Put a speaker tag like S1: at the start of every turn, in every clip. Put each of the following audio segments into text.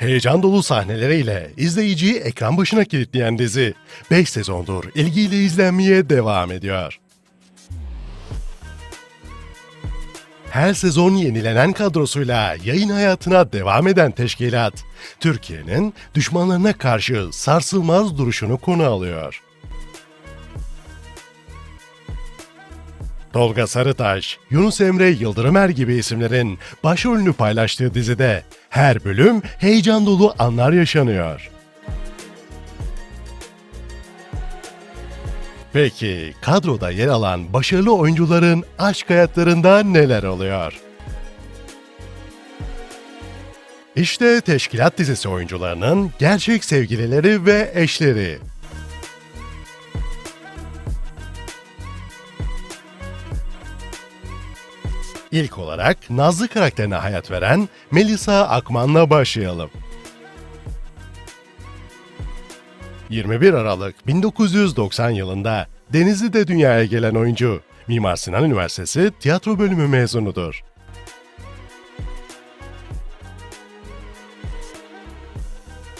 S1: Heyecan dolu sahneleriyle izleyiciyi ekran başına kilitleyen dizi 5 sezondur ilgiyle izlenmeye devam ediyor. Her sezon yenilenen kadrosuyla yayın hayatına devam eden teşkilat, Türkiye'nin düşmanlarına karşı sarsılmaz duruşunu konu alıyor. Tolga Sarıtaş, Yunus Emre Yıldırımer gibi isimlerin başrolünü paylaştığı dizide her bölüm heyecan dolu anlar yaşanıyor. Peki kadroda yer alan başarılı oyuncuların aşk hayatlarında neler oluyor? İşte Teşkilat dizisi oyuncularının gerçek sevgilileri ve eşleri. İlk olarak Nazlı karakterine hayat veren Melisa Akman'la başlayalım. 21 Aralık 1990 yılında Denizli'de dünyaya gelen oyuncu, Mimar Sinan Üniversitesi tiyatro bölümü mezunudur.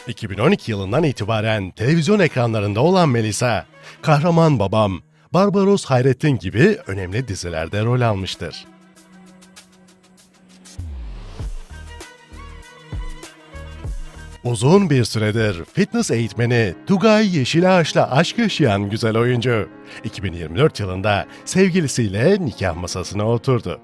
S1: ...2012 yılından itibaren televizyon ekranlarında olan Melisa, Kahraman Babam, Barbaros Hayrettin gibi önemli dizilerde rol almıştır. Uzun bir süredir fitness eğitmeni Tugay Yeşilağaç'la aşk yaşayan güzel oyuncu, 2024 yılında sevgilisiyle nikah masasına oturdu.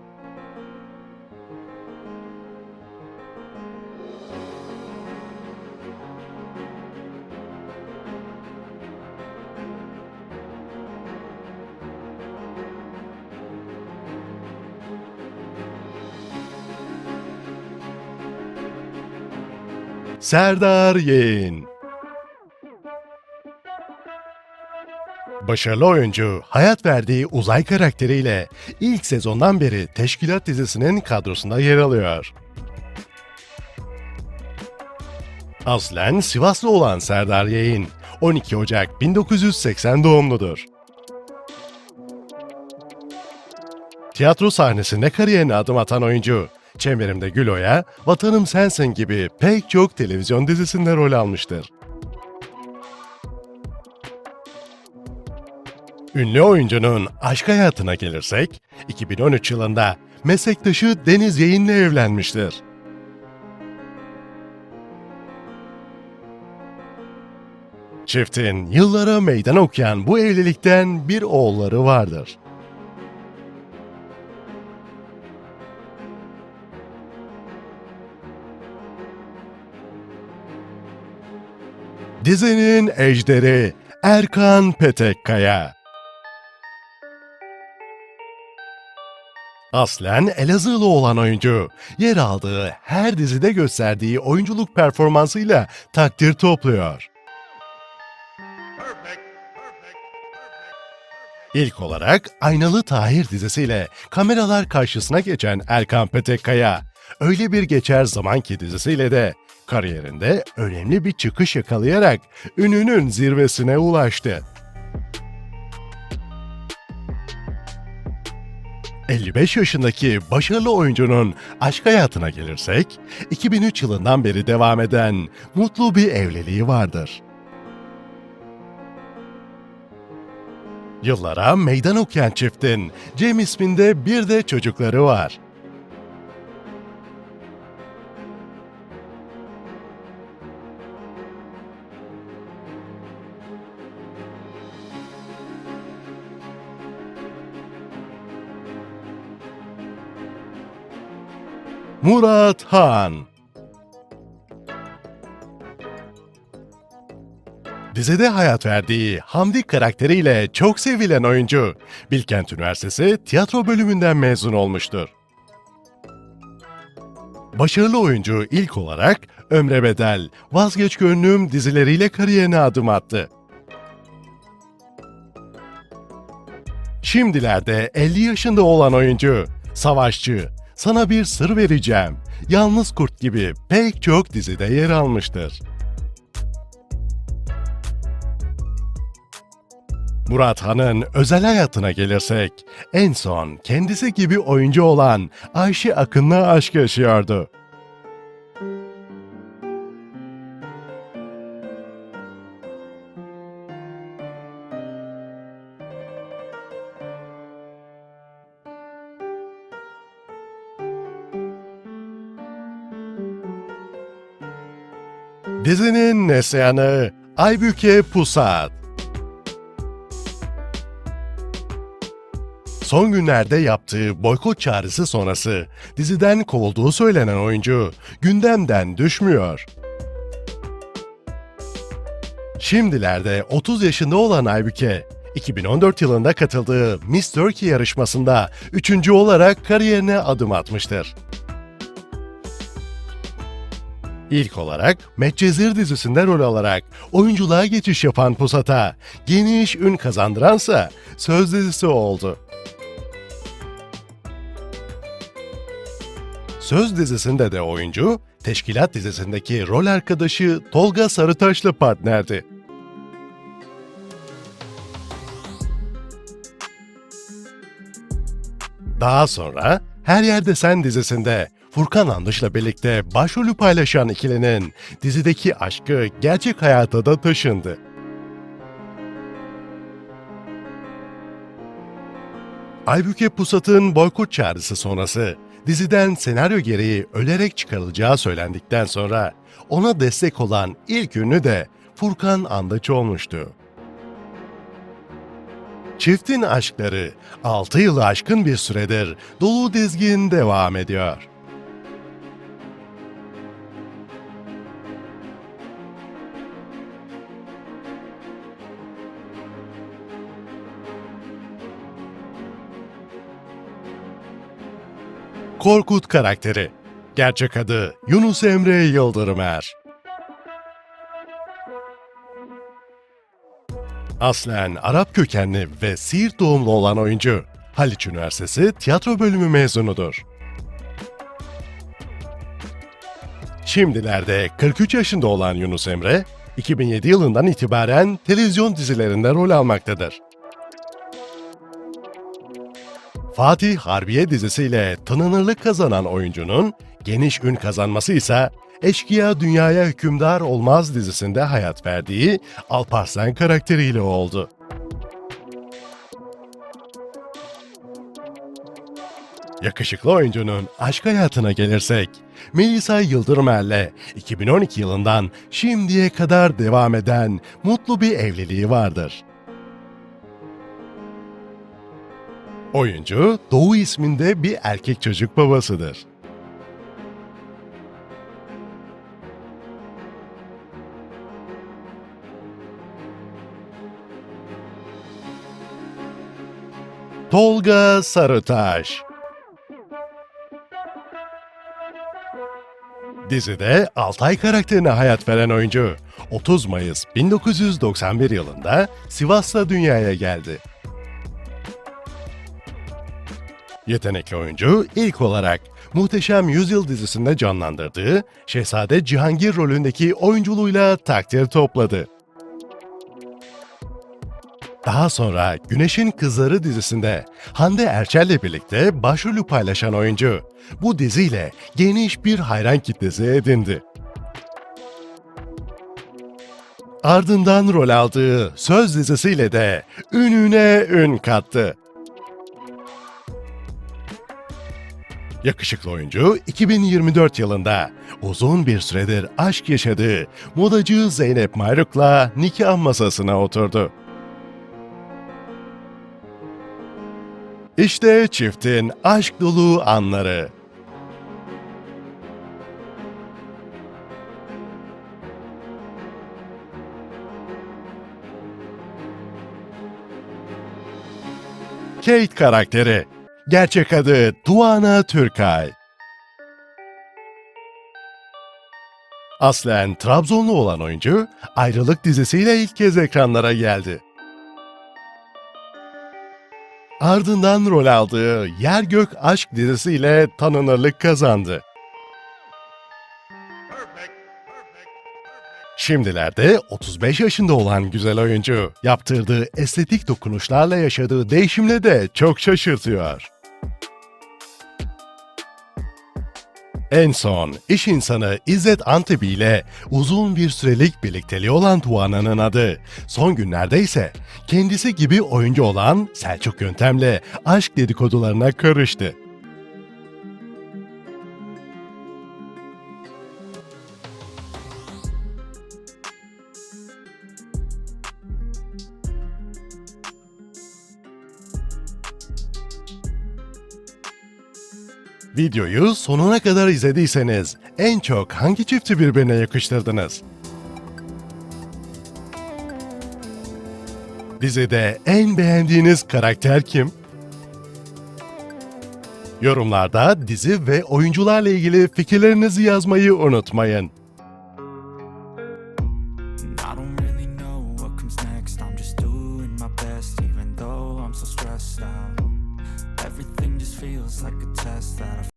S1: Serdar Yeğen Başarılı oyuncu, hayat verdiği uzay karakteriyle ilk sezondan beri Teşkilat dizisinin kadrosunda yer alıyor. Aslen Sivaslı olan Serdar Yeğen, 12 Ocak 1980 doğumludur. Tiyatro sahnesinde kariyerine adım atan oyuncu, Çemberimde Gülo'ya, Vatanım Sensin gibi pek çok televizyon dizisinde rol almıştır. Ünlü oyuncunun aşk hayatına gelirsek, 2013 yılında meslektaşı Deniz Yayın'la evlenmiştir. Çiftin yıllara meydan okuyan bu evlilikten bir oğulları vardır. Dizinin ejderi Erkan Petekkaya. Aslen Elazığlı olan oyuncu, yer aldığı her dizide gösterdiği oyunculuk performansıyla takdir topluyor. İlk olarak Aynalı Tahir dizisiyle kameralar karşısına geçen Erkan Petekkaya, öyle bir geçer zaman ki dizisiyle de kariyerinde önemli bir çıkış yakalayarak ününün zirvesine ulaştı. 55 yaşındaki başarılı oyuncunun aşk hayatına gelirsek, 2003 yılından beri devam eden mutlu bir evliliği vardır. Yıllara meydan okuyan çiftin Cem isminde bir de çocukları var. Murat Han Dizide hayat verdiği Hamdi karakteriyle çok sevilen oyuncu, Bilkent Üniversitesi tiyatro bölümünden mezun olmuştur. Başarılı oyuncu ilk olarak Ömre Bedel, Vazgeç Gönlüm dizileriyle kariyerine adım attı. Şimdilerde 50 yaşında olan oyuncu, savaşçı, sana bir sır vereceğim, Yalnız Kurt gibi pek çok dizide yer almıştır. Murat Han'ın özel hayatına gelirsek, en son kendisi gibi oyuncu olan Ayşe Akın'la aşk yaşıyordu. Dizinin nesyanı Aybüke Pusat. Son günlerde yaptığı boykot çağrısı sonrası diziden kovulduğu söylenen oyuncu gündemden düşmüyor. Şimdilerde 30 yaşında olan Aybüke, 2014 yılında katıldığı Miss Turkey yarışmasında üçüncü olarak kariyerine adım atmıştır. İlk olarak Medcezir dizisinde rol alarak oyunculuğa geçiş yapan Pusat'a geniş ün kazandıransa Söz dizisi oldu. Söz dizisinde de oyuncu, Teşkilat dizisindeki rol arkadaşı Tolga Sarıtaş'la partnerdi. Daha sonra Her Yerde Sen dizisinde Furkan Andış'la birlikte başrolü paylaşan ikilinin dizideki aşkı gerçek hayata da taşındı. Aybüke Pusat'ın boykot çağrısı sonrası diziden senaryo gereği ölerek çıkarılacağı söylendikten sonra ona destek olan ilk ünlü de Furkan Andaç olmuştu. Çiftin aşkları 6 yılı aşkın bir süredir dolu dizgin devam ediyor. Korkut karakteri. Gerçek adı Yunus Emre Yıldırımer. Aslen Arap kökenli ve Siirt doğumlu olan oyuncu, Haliç Üniversitesi tiyatro bölümü mezunudur. Şimdilerde 43 yaşında olan Yunus Emre, 2007 yılından itibaren televizyon dizilerinde rol almaktadır. Fatih Harbiye dizisiyle tanınırlık kazanan oyuncunun geniş ün kazanması ise Eşkıya Dünyaya Hükümdar Olmaz dizisinde hayat verdiği Alparslan karakteriyle oldu. Yakışıklı oyuncunun aşk hayatına gelirsek, Melisa Yıldırımer'le 2012 yılından şimdiye kadar devam eden mutlu bir evliliği vardır. Oyuncu Doğu isminde bir erkek çocuk babasıdır. Tolga Sarıtaş Dizide Altay karakterine hayat veren oyuncu 30 Mayıs 1991 yılında Sivas'ta dünyaya geldi. Yetenekli oyuncu ilk olarak Muhteşem Yüzyıl dizisinde canlandırdığı Şehzade Cihangir rolündeki oyunculuğuyla takdir topladı. Daha sonra Güneşin Kızları dizisinde Hande Erçel'le birlikte başrolü paylaşan oyuncu, bu diziyle geniş bir hayran kitlesi edindi. Ardından rol aldığı Söz dizisiyle de ününe ün kattı. Yakışıklı oyuncu 2024 yılında uzun bir süredir aşk yaşadığı modacı Zeynep Mayruk'la nikah masasına oturdu. İşte çiftin aşk dolu anları. Kate karakteri. Gerçek adı Tuana Türkay. Aslen Trabzonlu olan oyuncu, Ayrılık dizisiyle ilk kez ekranlara geldi. Ardından rol aldığı Yer Gök Aşk dizisiyle tanınırlık kazandı. Şimdilerde 35 yaşında olan güzel oyuncu, yaptırdığı estetik dokunuşlarla yaşadığı değişimle de çok şaşırtıyor. En son iş insanı İzzet Antebi ile uzun bir sürelik birlikteliği olan Tuana'nın adı. Son günlerde ise kendisi gibi oyuncu olan Selçuk Yöntem'le aşk dedikodularına karıştı. Videoyu sonuna kadar izlediyseniz en çok hangi çifti birbirine yakıştırdınız? Dizide en beğendiğiniz karakter kim? Yorumlarda dizi ve oyuncularla ilgili fikirlerinizi yazmayı unutmayın.